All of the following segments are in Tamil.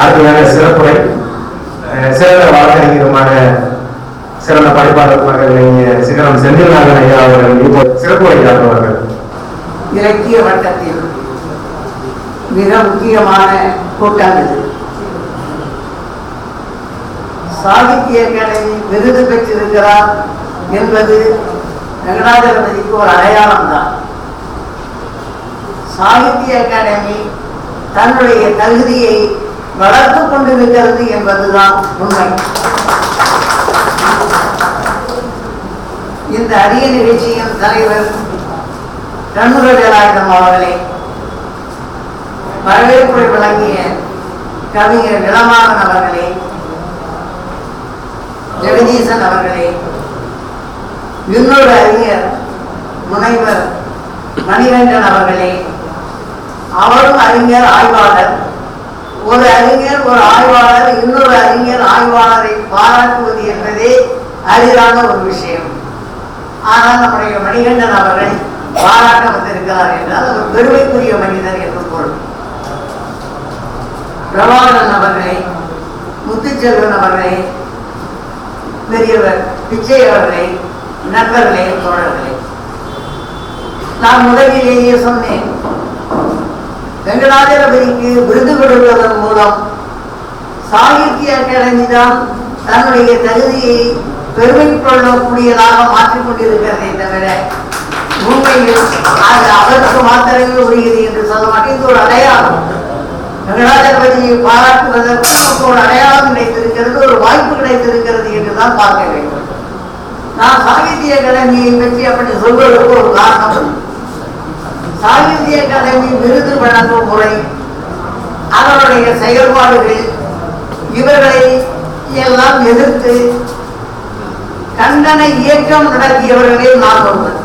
அருமையான சிறப்புரை. சிறந்த வழக்கறிஞருமான சிறந்த படிப்பாளருமாக விளங்கிய சிகரம் செந்தில்நாதன் ஐயா அவர்கள். இப்போ சிறப்புரை இலக்கிய வட்டத்தில் மிக முக்கியமான கூட்டம் இது சாகித்ய அகாடமி விருது பெற்றிருக்கிறார் என்பது வெங்கடாஜலபதிக்கு ஒரு அடையாளம் தான் சாகித்ய அகாடமி தன்னுடைய தகுதியை வளர்த்து கொண்டிருக்கிறது என்பதுதான் உண்மை. இந்த அரிய நிகழ்ச்சியின் தலைவர் கண்ணுக வேலாயுதம் அவர்களே வரவேற்புரை வழங்கிய கவிஞர் இளமாறன் அவர்களே ஜெகதீசன் அவர்களே இன்னொரு அறிஞர் முனைவர் மணிகண்டன் அவர்களே அவரும் அறிஞர் ஆய்வாளர் ஒரு அறிஞர் ஒரு ஆய்வாளர் இன்னொரு அறிஞர் ஆய்வாளரை பாராட்டுவது என்பதே அரிதான ஒரு விஷயம். ஆனால் நம்முடைய மணிகண்டன் அவர்கள் பாராட்ட வந்திருக்கிறார் என்றால் அவர் பெருமைக்குரிய மனிதர் என்று பொருள். பிரபாகரன் அவர்களை முத்துச்செல்வன் அவர்களை பெரியவர் பிச்சை அவர்களை நண்பர்களே தோழர்களே நான் முதலிலேயே சொன்னேன் வெங்கடாஜலபதிக்கு விருது கொடுப்பதன் மூலம் சாகித்ய அகாடமி தான் தன்னுடைய தகுதியை பெருமை கொள்ளக்கூடியதாக மாற்றிக் கொண்டிருக்கிறதை தவிர உண்மையில் அது அவருக்கு மாத்திரமே உரியது என்று சொல்ல மாட்டேன். இது ஒரு அடையாளம். வெங்கடாஜலபதியை பாராட்டுவதற்கு நமக்கு ஒரு அடையாளம் கிடைத்திருக்கிறது ஒரு வாய்ப்பு கிடைத்திருக்கிறது என்று தான் பார்க்க வேண்டும். நான் சாகித்ய அகாடமியை பற்றி அப்படி சொல்வதற்கு ஒரு காரணம் சாகித்ய கதவி விருது வழங்கும் முறை அவருடைய செயல்பாடுகள் இவர்களை எல்லாம் எதிர்த்து கண்டன இயக்கம் நடத்தியவர்களே நான் ஒருவர்.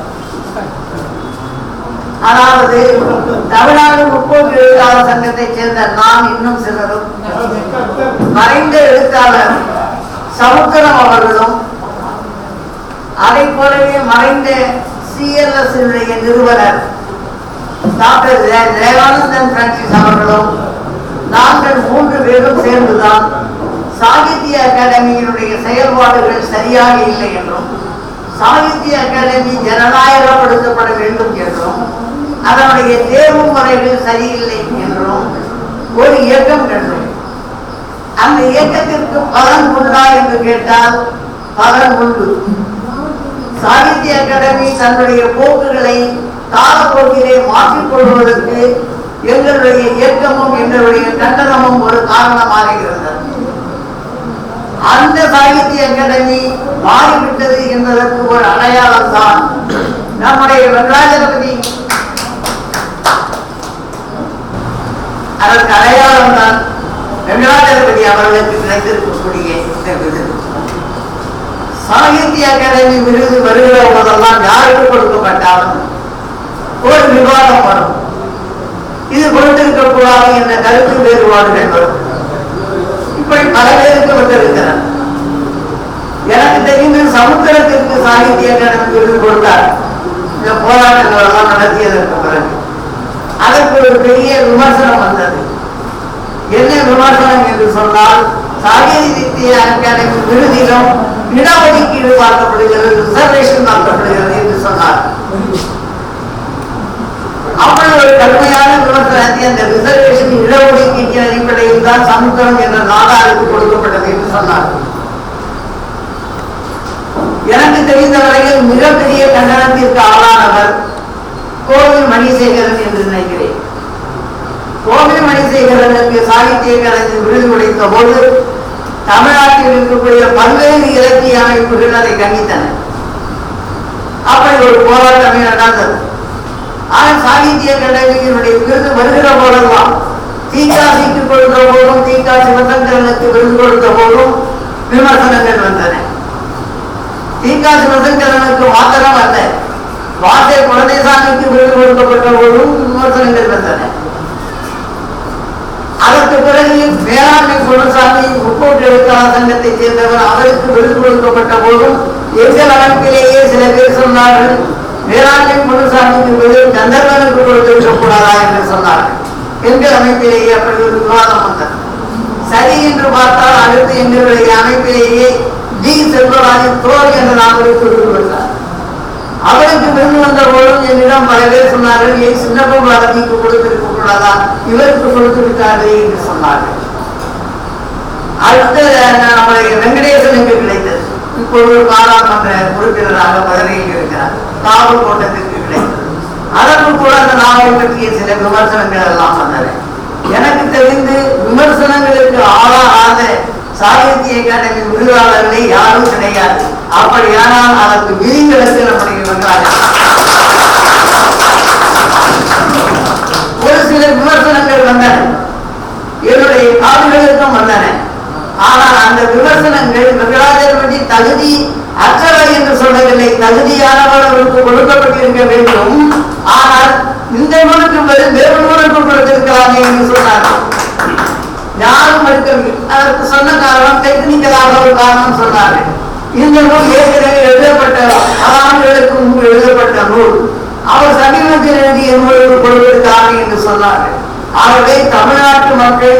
அதாவது தமிழ்நாடு முற்போக்கு எழுத்தாளர் சங்கத்தைச் சேர்ந்த நான் இன்னும் சிலரும் மறைந்த எழுத்தாளர் சமுத்திரம் அவர்களும் அதை போலவே மறைந்த சிஎல்எஸ் நிறுவனர் டாக்டர் பிரான்சிஸ் அவர்களும் நாங்கள் மூன்று பேரும் சேர்ந்துதான் சாகித்ய அகாடமியினுடைய செயல்பாடுகள் சரியாக இல்லை என்றும் சாகித்ய அகாடமி ஜனநாயகப்படுத்தப்பட வேண்டும் என்றும் அதனுடைய தேர்வு முறைகள் சரியில்லை என்றும் ஒரு இயக்கம் கண்டோம். அந்த இயக்கத்திற்கு பலன் உண்டா என்று கேட்டால் பலன் உண்டு. சாகித்ய அகாடமி தன்னுடைய போக்குகளை காலப்போக்கிலே மாற்றிக் கொள்வதற்கு எங்களுடைய இயக்கமும் எங்களுடைய கண்டனமும் ஒரு காரணமாக இருந்தது. அந்த சாகித்ய அகாடமி மாறிவிட்டது என்பதற்கு ஒரு அடையாளம் தான் நம்முடைய வெங்கடாஜலபதி. அதற்கு அடையாளம் தான் வெங்கடாஜலபதி அவர்களுக்கு கிடைத்திருக்கக்கூடிய இந்த விருது. சாகித்ய அகாடமி விருது வருகிற போதெல்லாம் யாருக்கு கொடுக்கப்பட்டாலும் ஒரு விவாதம் வரும் இது கொடுத்திருக்க கூடாது என்ற கருத்து வேறுபாடுகள் வரும். இப்படி பல பேருக்கு வந்திருக்கிறார் எனக்கு தெரிந்து சமுத்திரத்திற்கு சாகித்ய எனக்கு விருது கொடுத்தார். இந்த போராட்டங்கள் எல்லாம் நடத்தியதற்கு பிறகு. அதற்கு ஒரு பெரிய விமர்சனம் வந்தது. என்ன விமர்சனம் என்று சொன்னால் சாகித்ய அகாடமி விருதிலும் இடஒதுக்கீடு பார்க்கப்படுகிறது ரிசர்வேஷன் பார்க்கப்படுகிறது என்று சொன்னார் அப்படி ஒரு கடுமையான விமர்சனத்தை அந்த ரிசர்வேஷன் இடஒதுக்கீட்டின் அடிப்படையில் தான் சமுத்திரம் என்ற நாடாருக்கு கொடுக்கப்பட்டது என்று சொன்னார். எனக்கு தெரிந்த வரையில் மிகப்பெரிய கண்டனத்திற்கு ஆளானவர் கோவில் மணிசேகரன் என்று நினைக்கிறேன். கோவில் மணிசேகரனுக்கு சாகித்ய அகாடமி விருது கிடைத்த போது தமிழ்நாட்டில் இருக்கக்கூடிய பல்வேறு இலக்கிய அமைப்புகள் அதை கண்டித்தன. அப்படி ஒரு போராட்டமே நடந்தது. ஆனால் சாகித்ய விருது வருகிற போதெல்லாம் தீக்காசிக்கு கொடுத்த போதும் தீக்கா சிவசங்கரனுக்கு விருது கொடுத்த போதும் விமர்சனங்கள் வந்தன. தீக்கா சிவசங்கரனுக்கு மாத்திரம் அல்ல வாசை குழந்தைசாமிக்கு விருது கொடுக்கப்பட்ட போதும் விமர்சனங்கள் வந்தன. அதற்கு பிறகு வேளாண்மை குலசாமி முப்போட்டு எழுத்தாளர் சங்கத்தைச் சேர்ந்தவர் அவருக்கு விருது கொடுக்கப்பட்ட போதும் எங்கள் அமைப்பிலேயே சில பேர் சொன்னார்கள் வேளாண்மை முழுசாமி என்பது கந்தர்வனுக்கு கொடுத்து கூடாதா என்று சொன்னார். எங்கள் அமைப்பிலேயே அப்படி ஒரு விவாதம் வந்தது. அமைப்பிலேயே ஜி செல்வராஜன் தோல் என்ற சொல்லிக் குறிப்பிட்டார் அவருக்கு விருந்து வந்த போதும் என்னிடம் பல பேர் சொன்னார்கள் ஏன் சின்னப்ப பாரதிக்கு கொடுத்திருக்க கூடாதா இவருக்கு கொடுத்து விட்டாரே என்று சொன்னார்கள். அடுத்த நம்முடைய வெங்கடேசனுக்கு கிடைத்தது. இப்பொழுது பாராளுமன்ற உறுப்பினராக பதவியில் இருக்கிறார் காவல் கோட்டத்திற்கு கிடைத்தது அதற்கு கூட அந்த நாவலை பற்றிய சில விமர்சனங்கள் எல்லாம் வந்தன. எனக்கு தெரிந்து விமர்சனங்களுக்கு ஆளாகாத சாகித்ய அகாடமி விருதாளர்களே யாரும் கிடையாது. அப்படியானால் அதற்கு விதிவிலக்கு நம்முடைய வெங்கடாஜன் ஒரு சில விமர்சனங்கள் வந்தன. என்னுடைய காதுகளுக்கும் வந்தன. ஆனால் அந்த விமர்சனங்கள் வெங்கடாஜர் பற்றி தகுதி அற்றவை என்று சொல்லவில்லை. தகுதியானவர்களுக்கு கொடுக்கப்பட்டிருக்க வேண்டும். ஆனால் இந்த நூலுக்கு பதில் வேறு நூலுக்கு கொடுத்திருக்கலாமே என்று சொன்னார். யாரும் மறுக்கவில்லை. அதற்கு சொன்ன காரணம் டெக்னிக்கலாக ஒரு காரணம் சொன்னார்கள் இந்த நூல் ஏற்கனவே எழுதப்பட்ட பல ஆண்டுகளுக்கு முன்பு எழுதப்பட்ட நூல். அவர் சமீபத்தில் எழுதிய நூலுக்கு கொடுத்திருக்காங்க என்று சொன்னார்கள் ஆகவே தமிழ்நாட்டு மக்கள்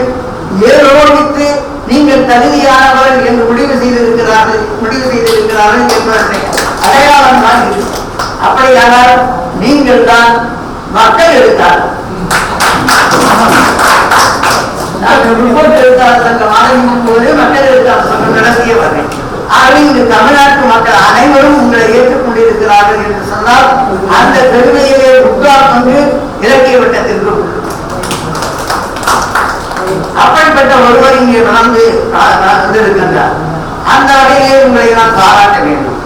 ஏரோடித்து நீங்கள் தகுதியானவர் என்று முடிவு செய்திருக்கிறார்கள் முடிவு செய்திருக்கிறார்கள் என்பதை அடையாளம் தான் இது. அப்படியானால் நீங்கள் தான் மக்கள் எடுத்தார்கள். நாங்கள் எழுத்தாளர் சங்கம் ஆரம்பிக்கும் போது மக்கள் ஆகவே இங்கு தமிழ்நாட்டு மக்கள் அனைவரும் உங்களை ஏற்றுக்கொண்டிருக்கிறார்கள் என்று சொன்னால் அந்த பெருமையிலே உட்கார் வந்து இலக்கிய வட்டத்திற்கு அப்படிப்பட்ட ஒருவர் இங்கே வாழ்ந்து இருக்கின்றார். அந்த வகையிலே உங்களை நான் பாராட்ட வேண்டும்.